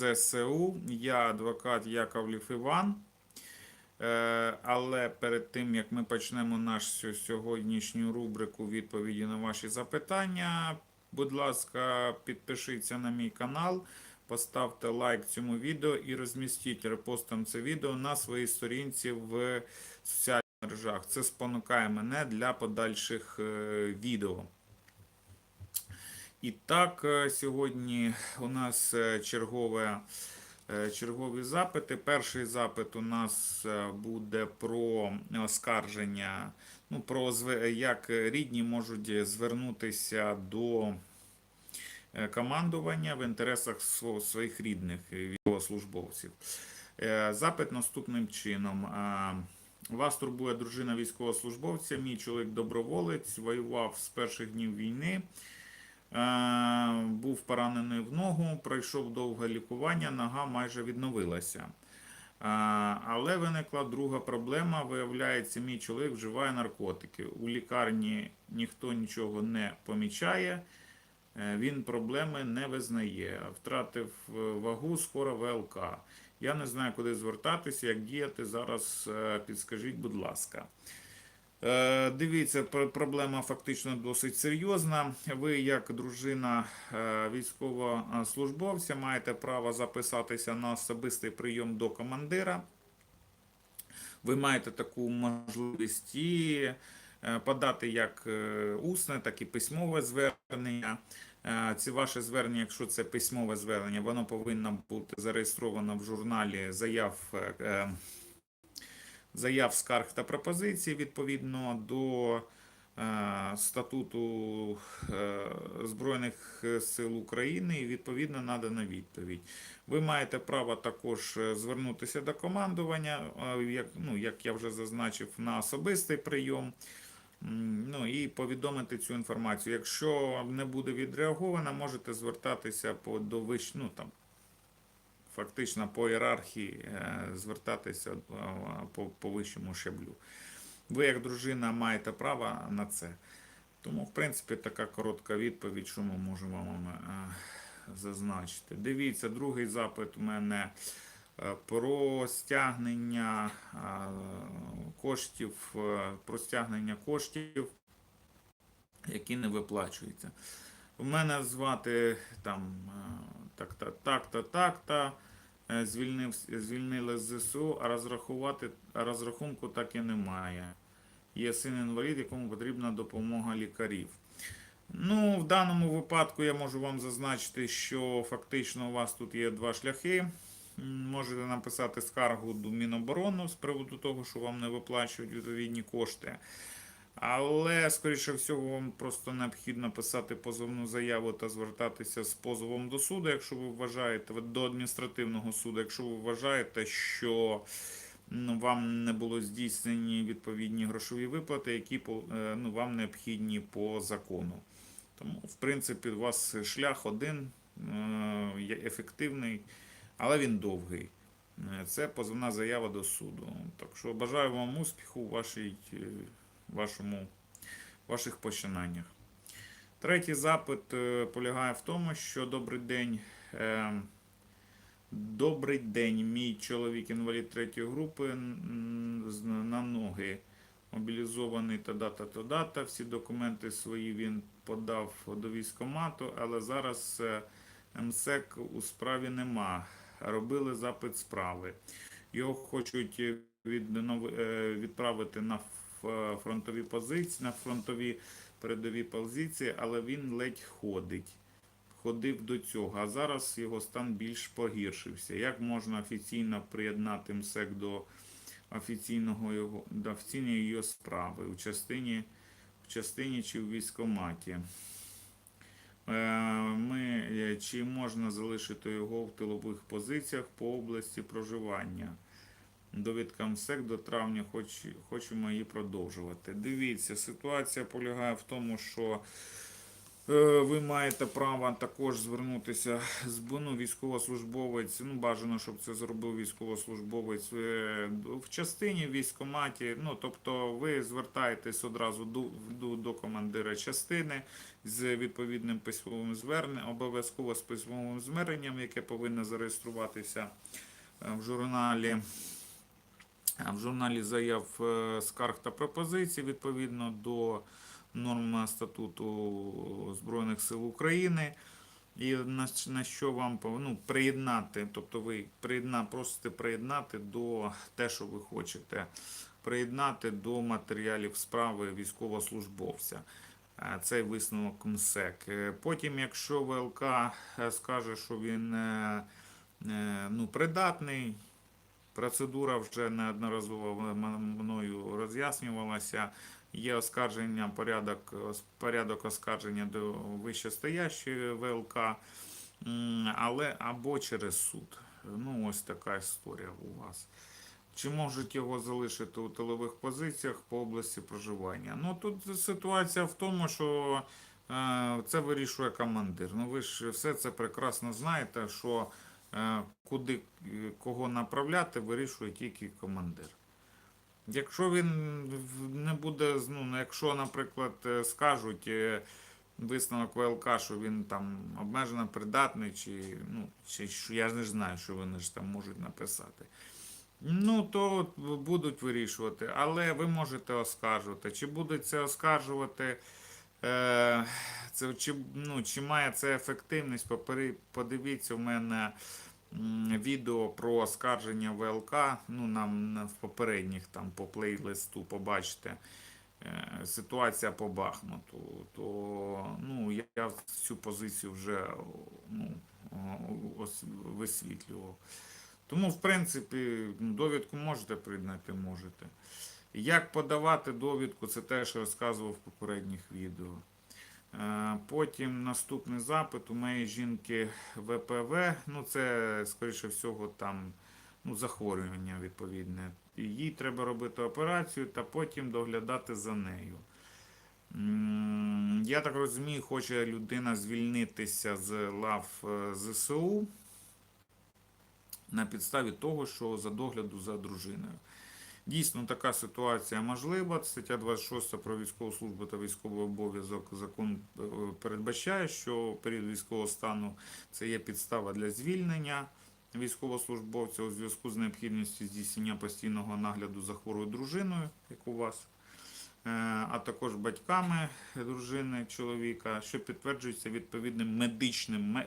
ЗСУ. Я адвокат Яковлів Іван. Е, Але перед тим як ми почнемо нашу сьогоднішню рубрику відповіді на ваші запитання, будь ласка, підпишіться на мій канал, поставте лайк цьому відео і розмістіть репостом це відео на своїй сторінці в соціальних мережах. Це спонукає мене для подальших е, відео. І так, е, сьогодні у нас е, чергове, е, чергові запити. Перший запит у нас буде про оскарження, ну, про як рідні можуть звернутися до командування в інтересах своїх рідних військовослужбовців. Запит наступним чином. Вас турбує дружина військовослужбовця. Мій чоловік доброволець, воював з перших днів війни. Е, Був поранений в ногу, пройшов довге лікування, нога майже відновилася. Е, Але виникла друга проблема. Виявляється, мій чоловік вживає наркотики. У лікарні ніхто нічого не помічає. Е, Він проблеми не визнає. Втратив вагу, скоро ВЛК. Я не знаю, куди звертатися, як діяти. Зараз підскажіть, будь ласка. Е, Дивіться, пр- проблема фактично досить серйозна. Ви, як дружина е, військовослужбовця, маєте право записатися на особистий прийом до командира. Ви маєте таку можливість і е, подати як усне, так і письмове звернення. Ці ваше звернення, якщо це письмове звернення, воно повинно бути зареєстровано в журналі заяв. Заяв, скарг та пропозицій відповідно до е, статуту е, Збройних сил України і відповідно надана відповідь. Ви маєте право також е, звернутися до командування, як, ну, як я вже зазначив, на особистий прийом. Ну і повідомити цю інформацію. Якщо не буде відреаговано, можете звертатися по до вищ, ну, там, фактично по ієрархії е, звертатися е, по, по вищому щаблю. Ви, як дружина, маєте право на це. Тому, в принципі, така коротка відповідь, що ми можемо вам е, зазначити. Дивіться, другий запит у мене про стягнення коштів, про стягнення коштів, які не виплачуються. У мене звати там так-та, так-та, так-та. Е, Звільнив, звільнили з ЗСУ, а розрахувати розрахунку так і немає. Є син інвалід, якому потрібна допомога лікарів. Ну, в даному випадку я можу вам зазначити, що фактично у вас тут є два шляхи. Можете написати скаргу до Міноборони з приводу того, що вам не виплачують відповідні кошти. Але, скоріше всього, вам просто необхідно писати позовну заяву та звертатися з позовом до суду, якщо ви вважаєте, до адміністративного суду, якщо ви вважаєте, що вам не було здійснені відповідні грошові виплати, які е, ну, вам необхідні по закону. Тому, в принципі, у вас шлях один е, ефективний, але він довгий. Е, Це позовна заява до суду. Так що бажаю вам успіху у вашій, вашому, ваших починаннях. Третій запит е, полягає в тому, що добрий день. е, Добрий день, мій чоловік інвалід третьої групи на ноги. Мобілізований та дата та дата. Всі документи свої він подав до військкомату, але зараз е, МСЕК у справі нема. Робили запит справи. Його хочуть відправити на фронтові позиції, на фронтові передові позиції, але він ледь ходить. Ходив до цього, а зараз його стан більш погіршився. Як можна офіційно приєднати МСЕК до офіційного його до офіційної його справи у частині, в частині чи в військкоматі? Е, Ми, е, чи можна залишити його в тилових позиціях по області проживання? Довідка МСЕК до травня хоч, хочемо її продовжувати. Дивіться, ситуація полягає в тому, що Е, Ви маєте право також звернутися з ну, військовослужбовець. Ну, бажано, щоб це зробив військовослужбовець е, в частині в військкоматі. Ну, тобто, ви звертаєтесь одразу до, до, до командира частини з відповідним письмовим зверненням, обов'язково з письмовим зверненням, яке повинно зареєструватися е, в журналі. В журналі заяв е, скарг та пропозицій відповідно до норм статуту Збройних сил України. І на, що вам ну, приєднати, тобто ви приєдна, просите приєднати до те, що ви хочете, приєднати до матеріалів справи військовослужбовця. Е, Цей висновок МСЕК. Е, Потім, якщо ВЛК скаже, що він ну, придатний, Процедура вже неодноразово мною роз'яснювалася. Є оскарження, порядок, порядок оскарження до вищестоящої ВЛК, але або через суд. Ну, ось така історія у вас. Чи можуть його залишити у тилових позиціях по області проживання? Ну тут ситуація в тому, що е, це вирішує командир. Ну ви ж все це прекрасно знаєте, що куди е, кого направляти, вирішує тільки командир. Якщо він не буде, ну, якщо, наприклад, е, скажуть е, висновок ВЛК, що він там обмежено придатний, чи, ну, чи я ж не знаю, що вони ж там можуть написати. Ну, то будуть вирішувати, але ви можете оскаржувати. Чи будуть це оскаржувати? Е, це, чи, ну, чи має це ефективність? Подивіться, у мене відео про оскарження ВЛК. Ну, нам в попередніх там по плейлисту побачите. Е, Ситуація по Бахмуту, то ну, я, цю позицію вже ну, висвітлював. Тому, в принципі, довідку можете приєднати, можете. Як подавати довідку, це теж розказував в попередніх відео. Е, Потім наступний запит у моєї жінки ВПВ. Ну, це, скоріше всього, там ну, захворювання відповідне. Їй треба робити операцію та потім доглядати за нею. Я так розумію, хоче людина звільнитися з лав е, ЗСУ на підставі того, що за догляду за дружиною. Дійсно, така ситуація можлива. Стаття 26 про військову службу та військовий обов'язок закон е, передбачає, що період військового стану це є підстава для звільнення військовослужбовця у зв'язку з необхідністю здійснення постійного нагляду за хворою дружиною, як у вас, е, а також батьками дружини чоловіка, що підтверджується відповідним медичним е,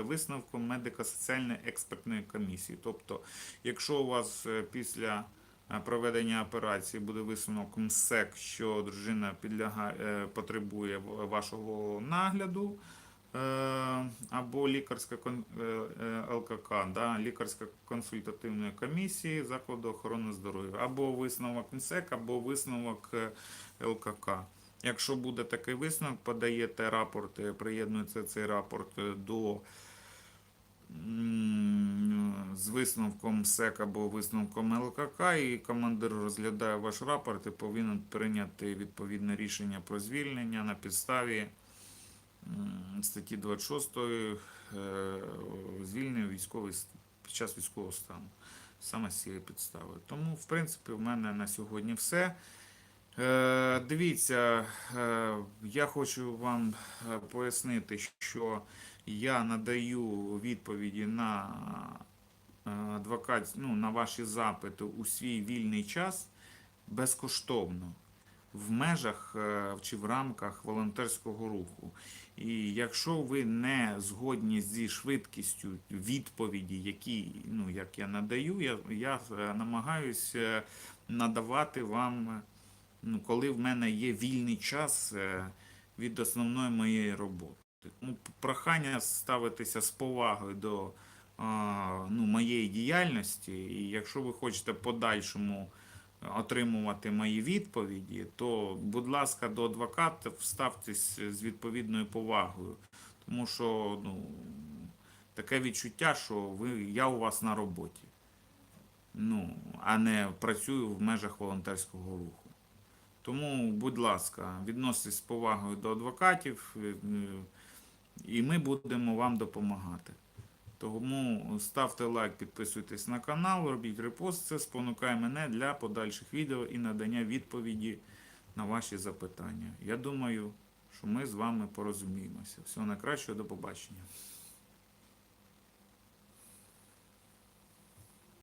висновком медико-соціальної експертної комісії. Тобто, якщо у вас після проведення операції буде висновок МСЕК, що дружина підлягає, е, потребує вашого нагляду, е, або лікарська е, ЛКК, да, лікарська консультативної комісії закладу охорони здоров'я, або висновок МСЕК, або висновок ЛКК. Якщо буде такий висновок, подаєте рапорт, приєднується цей рапорт до з висновком СЕК або висновком ЛКК, і командир розглядає ваш рапорт і повинен прийняти відповідне рішення про звільнення на підставі статті 26 е, звільнення військовий під час військового стану. Саме з цієї підстави. Тому, в принципі, в мене на сьогодні все. Е, Дивіться, е, я хочу вам пояснити, що я надаю відповіді на адвокат, ну, на ваші запити у свій вільний час безкоштовно в межах е, чи в рамках волонтерського руху. І якщо ви не згодні зі швидкістю відповіді, які ну, як я надаю, я, я е, намагаюся надавати вам, е, ну, коли в мене є вільний час е, від основної моєї роботи. Ну, прохання ставитися з повагою до ну, моєї діяльності, і якщо ви хочете подальшому отримувати мої відповіді, то, будь ласка, до адвоката вставтесь з відповідною повагою. Тому що ну, таке відчуття, що ви, я у вас на роботі, ну, а не працюю в межах волонтерського руху. Тому, будь ласка, відноситесь з повагою до адвокатів, е, е, і ми будемо вам допомагати. Тому ставте лайк, підписуйтесь на канал, робіть репост. Це спонукає мене для подальших відео і надання відповіді на ваші запитання. Я думаю, що ми з вами порозуміємося. Всього найкращого, до побачення.